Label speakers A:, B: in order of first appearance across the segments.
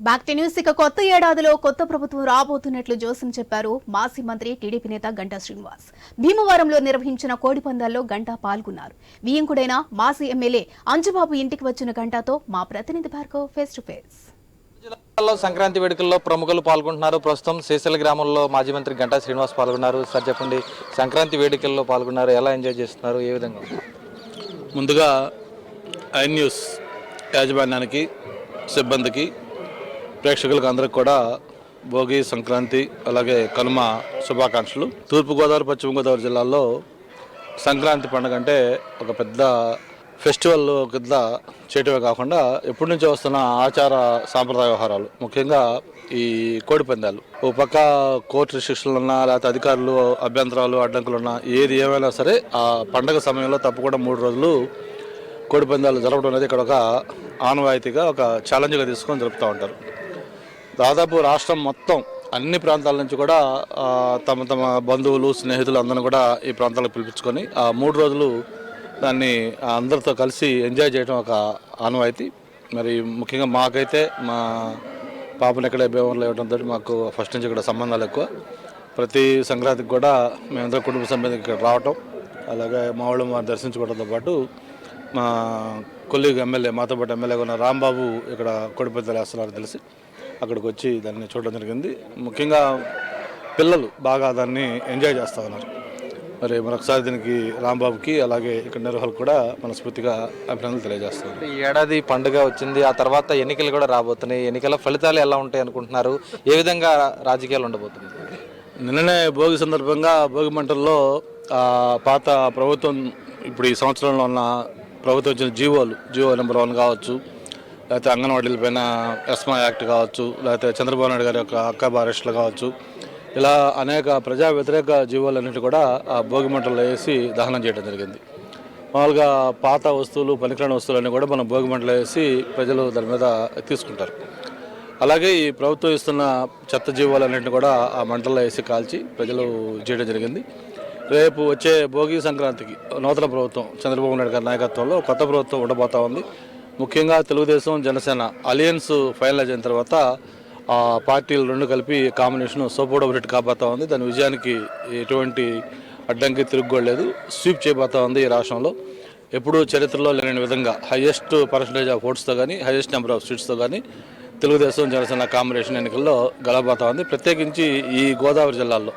A: Back news ఇక కొత్త ఏడాదిలో కొత్త ప్రభుత్వం రాబోతున్నట్లు జోసం చెప్పారు మాజీ మంత్రి టీడీపీ నేత గంటా శ్రీనివాస్. భీమవరంలో నిర్వహించిన కోడి పందాల్లో గంటా పాల్గొన్నారు. వియంకుడైన మాజీ ఎమ్మెల్యే అంజుబాబు ఇంటికి వచ్చిన గంటాతో మా ప్రతినిధి భార్గవ్ ఫేస్ టు ఫేస్
B: జిల్లాలో సంక్రాంతి వేడుకల్లో ప్రముఖులు పాల్గొంటున్నారు. ప్రస్తుతం శ్రీశైల గ్రామంలో మాజీ మంత్రి గంటా శ్రీనివాస్ పాల్గొన్నారు. సార్ చెప్పండి సంక్రాంతి వేడుకల్లో పాల్గొన్నారు. ఎలా ఎంజాయ్ చేస్తున్నారు? ఏ విధంగా?
C: ముందుగా ఐ న్యూస్ యాజమాన్యానికి సిబ్బందికి ప్రేక్షకులకు అందరికి కూడా భోగి సంక్రాంతి అలాగే కనుమ శుభాకాంక్షలు. తూర్పుగోదావరి పశ్చిమ గోదావరి జిల్లాల్లో సంక్రాంతి పండుగ అంటే ఒక పెద్ద ఫెస్టివల్ కింద చేయటమే కాకుండా ఎప్పటి నుంచో వస్తున్న ఆచార సాంప్రదాయ వ్యవహారాలు ముఖ్యంగా ఈ కోడి పందాలు. ఓ పక్క కోర్టు రిస్ట్రిక్షన్లు ఉన్నా లేకపోతే అధికారులు అభ్యంతరాలు అడ్డంకులు ఉన్నా ఏది ఏమైనా సరే ఆ పండగ సమయంలో తప్పకుండా మూడు రోజులు కోడి పందాలు జరపడం అనేది ఇక్కడ ఒక ఆనవాయితీగా ఒక ఛాలెంజ్గా తీసుకొని జరుపుతూ ఉంటారు. దాదాపు రాష్ట్రం మొత్తం అన్ని ప్రాంతాల నుంచి కూడా తమ తమ బంధువులు స్నేహితులు అందరిని కూడా ఈ ప్రాంతాలకు పిలిపించుకొని ఆ మూడు రోజులు దాన్ని అందరితో కలిసి ఎంజాయ్ చేయడం ఒక ఆనవాయితీ. మరి ముఖ్యంగా మాకైతే మా పాపను ఎక్కడ భీమంలో ఇవ్వడంతో మాకు ఫస్ట్ నుంచి ఇక్కడ సంబంధాలు ఎక్కువ. ప్రతి సంక్రాంతికి కూడా మేమందరం కుటుంబ సభ్యులు ఇక్కడ రావటం అలాగే మా వాళ్ళు మా దర్శించుకోవడంతో పాటు మా కొల్లిగా ఎమ్మెల్యే మాతో పాటు ఎమ్మెల్యేగా ఉన్న రాంబాబు ఇక్కడ కొడిపెద్దలు వేస్తున్నారు తెలిసి అక్కడికి వచ్చి దాన్ని చూడడం జరిగింది. ముఖ్యంగా పిల్లలు బాగా దాన్ని ఎంజాయ్ చేస్తూ ఉన్నారు. మరి మరొకసారి దీనికి రాంబాబుకి అలాగే ఇక్కడ నిర్వాహకులు కూడా మనస్ఫూర్తిగా అభినందనలు తెలియజేస్తున్నారు.
B: ఈ ఏడాది పండుగ వచ్చింది. ఆ తర్వాత ఎన్నికలు కూడా రాబోతున్నాయి. ఎన్నికల ఫలితాలు ఎలా ఉంటాయి అనుకుంటున్నారు? ఏ విధంగా రాజకీయాలు ఉండబోతుంది
C: నిన్ననే భోగి సందర్భంగా భోగి మంటల్లో ఆ, పాత ప్రభుత్వం ఇప్పుడు ఈ సంవత్సరంలో ఉన్న ప్రభుత్వం ఇచ్చిన జీవోలు జీవో నెంబర్ వన్ కావచ్చు లేకపోతే అంగన్వాడీల పైన ఎస్మా యాక్ట్ కావచ్చు లేకపోతే చంద్రబాబు నాయుడు గారి యొక్క అక్కాబ అరెస్టులు కావచ్చు ఇలా అనేక ప్రజా వ్యతిరేక జీవోలన్నింటి కూడా ఆ భోగి మంటల్లో వేసి దహనం చేయడం జరిగింది. మామూలుగా పాత వస్తువులు పనికిరాని వస్తువులన్నీ కూడా మనం భోగి మంటలో వేసి ప్రజలు దాని మీద తీసుకుంటారు. అలాగే ఈ ప్రభుత్వం ఇస్తున్న చెత్త జీవాలన్నింటినీ కూడా ఆ మంటల్లో వేసి కాల్చి ప్రజలు చేయడం జరిగింది. రేపు వచ్చే భోగి సంక్రాంతికి నూతన ప్రభుత్వం చంద్రబాబు నాయుడు గారి నాయకత్వంలో కొత్త ప్రభుత్వం ఉండబోతా ఉంది. ముఖ్యంగా తెలుగుదేశం జనసేన అలయన్స్ ఫైనలైజ్ అయిన తర్వాత ఆ పార్టీలు రెండు కలిపి కాంబినేషన్ సోపోడబరెట్ కాబోతా ఉంది. దాని విజయానికి ఎటువంటి అడ్డంకి తిరుగుకోలేదు స్వీప్ చేయబోతా ఉంది ఈ రాష్ట్రంలో. ఎప్పుడూ చరిత్రలో లేని విధంగా హైయెస్ట్ పర్సంటేజ్ ఆఫ్ ఓట్స్తో కానీ హైయెస్ట్ నెంబర్ ఆఫ్ సీట్స్తో కానీ తెలుగుదేశం జనసేన కాంబినేషన్ ఎన్నికల్లో గెలవబోతా ఉంది. ప్రత్యేకించి ఈ గోదావరి జిల్లాల్లో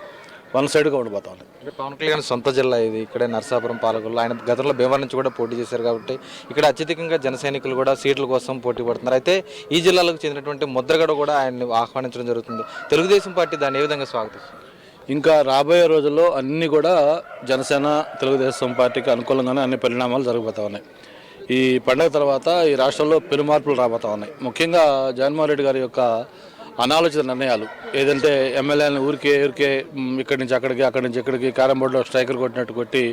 C: వన్ సైడ్గా ఉండబోతా ఉంది.
B: అంటే పవన్ కళ్యాణ్ సొంత జిల్లా ఇది ఇక్కడే నర్సాపురం పాలకులు ఆయన గతంలో భీమవరం నుంచి కూడా పోటీ చేశారు కాబట్టి ఇక్కడ అత్యధికంగా జన సైనికులు కూడా సీట్ల కోసం పోటీ పడుతున్నారు. అయితే ఈ జిల్లాలకు చెందినటువంటి ముద్రగడ కూడా ఆయన్ని ఆహ్వానించడం జరుగుతుంది. తెలుగుదేశం పార్టీ దాన్ని ఏ విధంగా స్వాగతిస్తుంది?
C: ఇంకా రాబోయే రోజుల్లో అన్నీ కూడా జనసేన తెలుగుదేశం పార్టీకి అనుకూలంగానే అన్ని పరిణామాలు జరగబోతా ఉన్నాయి. ఈ పండగ తర్వాత ఈ రాష్ట్రంలో పెను మార్పులు రాబోతా ఉన్నాయి. ముఖ్యంగా జగన్మోహన్ రెడ్డి గారి యొక్క అనాలోచిత నిర్ణయాలు. ఏదంటే ఎమ్మెల్యేలను ఊరికే ఊరికే ఇక్కడి నుంచి అక్కడికి అక్కడి నుంచి ఇక్కడికి క్యారం బోర్డులో స్ట్రైకర్ కొట్టినట్టు కొట్టి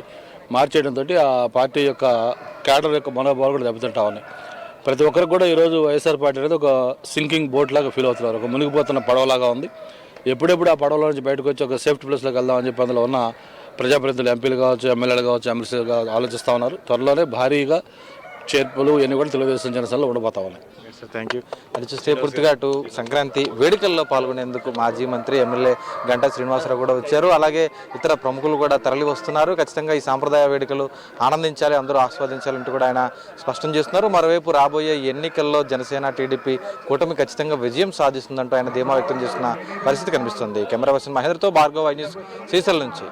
C: మార్చేయడంతో ఆ పార్టీ యొక్క క్యాడర్ యొక్క మనోభావాలు కూడా దెబ్బతింటా ఉన్నాయి. ప్రతి ఒక్కరికి కూడా ఈరోజు వైఎస్ఆర్ పార్టీ అనేది ఒక సింకింగ్ బోట్ లాగా ఫీల్ అవుతున్నారు. ఒక మునిగిపోతున్న పడవలాగా ఉంది. ఎప్పుడెప్పుడు ఆ పడవలో నుంచి బయటకు వచ్చి ఒక సేఫ్టీ ప్లేస్లోకి వెళ్దామని చెప్పి అందులో ఉన్న ప్రజాప్రతినిధులు ఎంపీలు కావచ్చు ఎమ్మెల్యేలు కావచ్చు ఎమ్మెల్సీలు కావచ్చు ఆలోచిస్తూ ఉన్నారు. త్వరలోనే భారీగా చేర్పులు ఇవన్నీ కూడా తెలుగుదేశం జనసేనలో ఉండబోతా ఉన్నాయి.
B: సార్ థ్యాంక్ యూ అది చూస్తే పూర్తిగా అటు సంక్రాంతి వేడుకల్లో పాల్గొనేందుకు మాజీ మంత్రి ఎమ్మెల్యే గంటా శ్రీనివాసరావు కూడా వచ్చారు. అలాగే ఇతర ప్రముఖులు కూడా తరలి వస్తున్నారు. ఖచ్చితంగా ఈ సాంప్రదాయ వేడుకలు ఆనందించాలి అందరూ ఆస్వాదించాలంటూ కూడా ఆయన స్పష్టం చేస్తున్నారు. మరోవైపు రాబోయే ఎన్నికల్లో జనసేన టీడీపీ కూటమి ఖచ్చితంగా విజయం సాధిస్తుందంటూ ఆయన ధీమా వ్యక్తం చేస్తున్న పరిస్థితి కనిపిస్తుంది. కెమెరా పర్సన్ మహేంద్రతో భార్గవ్ ఐ న్యూస్ శ్రీశైలం నుంచి.